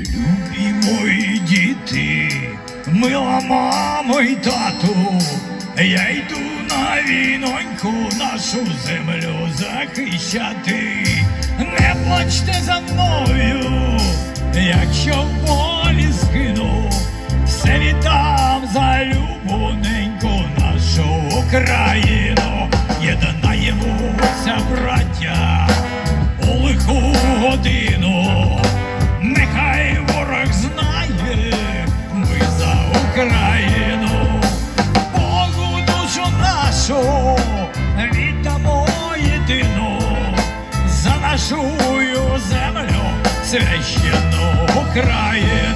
Любі мої діти, мила мамо й тату, я йду на війноньку нашу землю захищати. Не плачте за мною, якщо в полі скину, все віддам за любоненьку нашу Україну. Єднаємося, браття, Україну, Богу душу нашу віддамо єдину за нашу землю священну Україну.